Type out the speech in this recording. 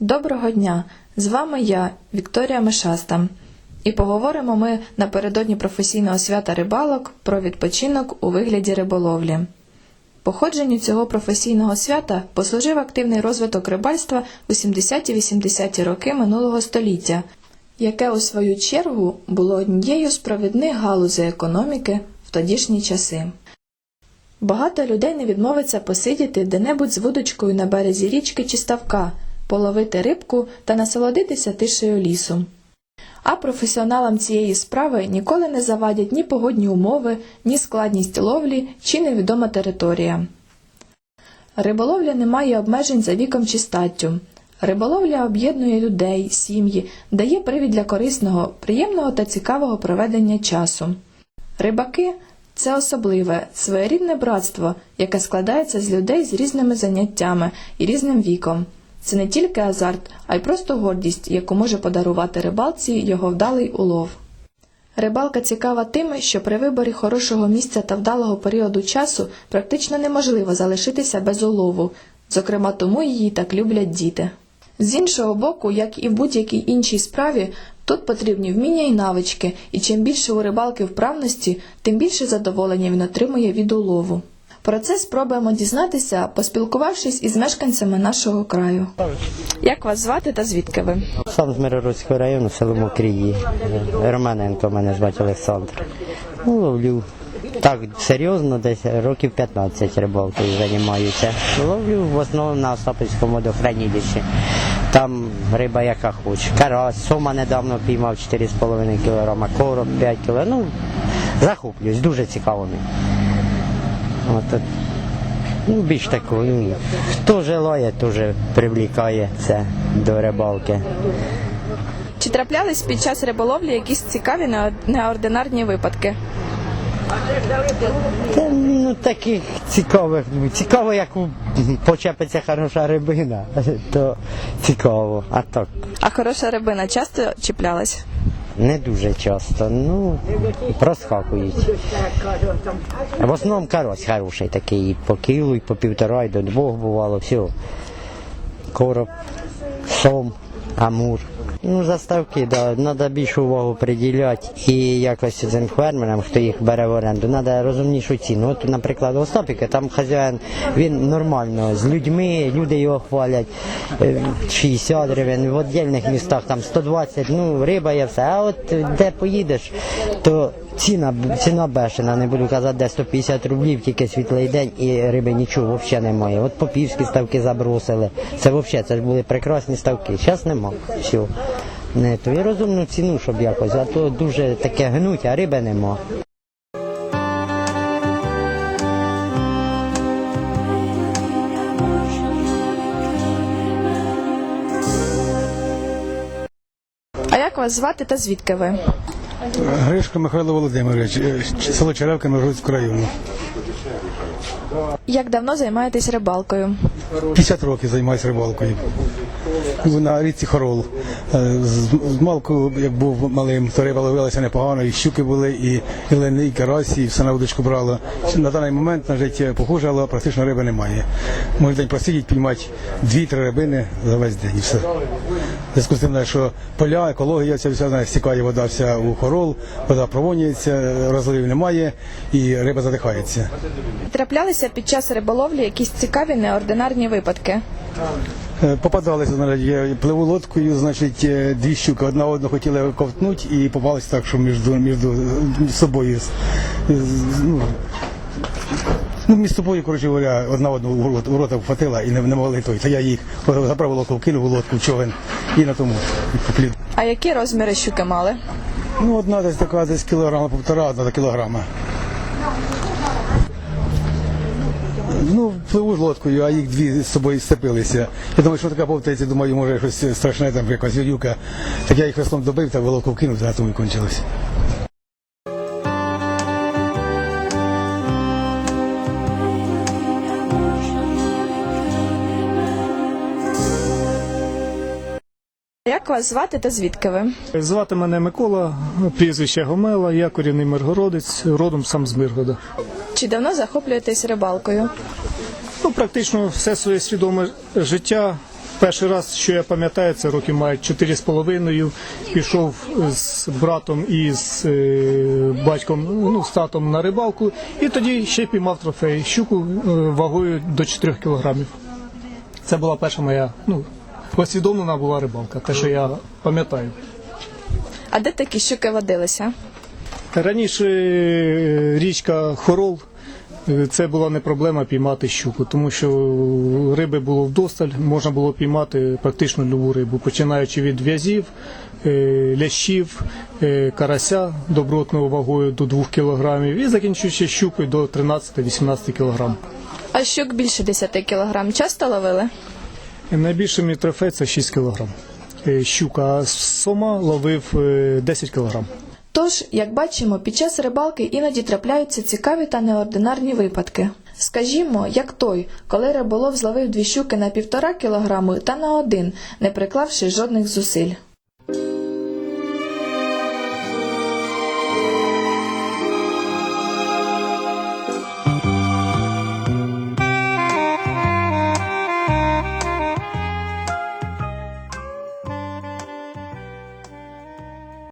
Доброго дня! З вами я, Вікторія Мишаста. І поговоримо ми напередодні професійного свята рибалок про відпочинок у вигляді риболовлі. Походженню цього професійного свята послужив активний розвиток рибальства у 70-80-ті роки минулого століття, яке у свою чергу було однією з провідних галузей економіки в тодішні часи. Багато людей не відмовиться посидіти де-небудь з вудочкою на березі річки чи ставка, половити рибку та насолодитися тишею лісу. А професіоналам цієї справи ніколи не завадять ні погодні умови, ні складність ловлі чи невідома територія. Риболовля не має обмежень за віком чи статтю. Риболовля об'єднує людей, сім'ї, дає привід для корисного, приємного та цікавого проведення часу. Рибаки це особливе, своєрідне братство, яке складається з людей з різними заняттями і різним віком. Це не тільки азарт, а й просто гордість, яку може подарувати рибалці його вдалий улов. Рибалка цікава тим, що при виборі хорошого місця та вдалого періоду часу практично неможливо залишитися без улову, зокрема тому її так люблять діти. З іншого боку, як і в будь-якій іншій справі, тут потрібні вміння і навички, і чим більше у рибалки вправності, тим більше задоволення він отримує від улову. Про це спробуємо дізнатися, поспілкувавшись із мешканцями нашого краю. Як вас звати та звідки ви? Сам з Мирородського району, село Мокрії. Романенко мене звати Олександр. Ну, ловлю. Так, серйозно, десь років 15 рибалкою займаюся. Ловлю в основному на Остапівському водохранилищі. Там риба яка хоче. Карась, сома недавно піймав 4,5 кг, короб 5 кг. Ну, захоплююсь, дуже цікаво мені. От. Ну, більш такою. ну, Хто желає, теж привлікає це до рибалки. Чи траплялись під час риболовлі якісь цікаві неординарні випадки? Та, ну таких цікавих. ну, Цікаво, як почепиться хороша рибина, то цікаво. А так, А хороша рибина часто чіплялась? Не дуже часто. Ну, проскакують. В основному карась хороший такий, по кілу, і по півтора, і до двох бувало, все. Короб, сом, амур. Ну, заставки, да, треба більшу увагу приділяти і якось цим фермерам, хто їх бере в оренду, треба розумнішу ціну. От, наприклад, в Остапіки, там хазяїн, він нормально, з людьми, люди його хвалять, е, 60 гривень, в віддільних містах там 120, ну, риба є все. А от е, де поїдеш, то ціна, ціна бешена, не буду казати, де 150 рублів, тільки світлий день і риби нічого взагалі немає. От попівські ставки забросили. Це взагалі, це ж були прекрасні ставки. Зараз нема. Все. Не, то і розумну ціну, щоб якось, а то дуже таке гнуть, а риби нема. А як вас звати та звідки ви? Гришко Михайло Володимирович, е, село Черевка Миргородського району. Як давно займаєтесь рибалкою? 50 років займаюся рибалкою. На річці Хорол. Е, З малку, як був малим, то риба ловилася непогано, і щуки були, і, і лени, і карасі, і все на удочку брало. На даний момент на життя похоже, але практично риби немає. Може день просидіть, піймати дві-три рибини за весь день і все. Зв'язку з тим, що поля, екологія, ця вся знаєш, стікає вода вся у хорол, вода провонюється, розливів немає і риба задихається. Траплялися під час риболовлі якісь цікаві неординарні випадки? Е, Попадалися, значить, я пливу лодкою, значить, е, дві щуки одна одну хотіли ковтнути і попалися так, що між, між собою. Ну, ну, між собою, коротше говоря, одна одну в рот- в рота вхватила і не, не могли той. То я їх забрав лодку, вкинув у лодку в човен і на тому поплів. А які розміри щуки мали? Ну, одна десь така десь кілограма, півтора, одна до кілограма. Ну, пливу ж лодкою, а їх дві з собою сцепилися. Я думаю, що така повтається, думаю, може щось страшне, там якась юрюка. Так я їх хрестом добив, та в лодку вкинув, а тому і кончилось. Як вас звати та звідки ви? Звати мене Микола, прізвище Гомела, я корінний миргородець, родом сам з Миргорода. Чи давно захоплюєтесь рибалкою? Ну, практично все своє свідоме життя Перший раз, що я пам'ятаю, це роки мають чотири з половиною. Пішов з братом і з е, батьком, ну, з татом на рибалку, і тоді ще піймав трофей щуку е, вагою до 4 кілограмів. Це була перша моя, ну, усвідомлена була рибалка, те, що я пам'ятаю. А де такі щуки водилися? Раніше е, річка Хорол. е, Це була не проблема піймати щуку, тому що риби було вдосталь, можна було піймати практично любу рибу, починаючи від в'язів, е, лящів, карася добротною вагою до 2 кг і закінчуючи щукою до 13-18 кг. А щук більше 10 кілограм часто ловили? Найбільший мій трофей це 6 кг. Щука сома ловив е, 10 кг. Тож, як бачимо, під час рибалки іноді трапляються цікаві та неординарні випадки. Скажімо, як той, коли риболов зловив дві щуки на півтора кілограму та на один, не приклавши жодних зусиль.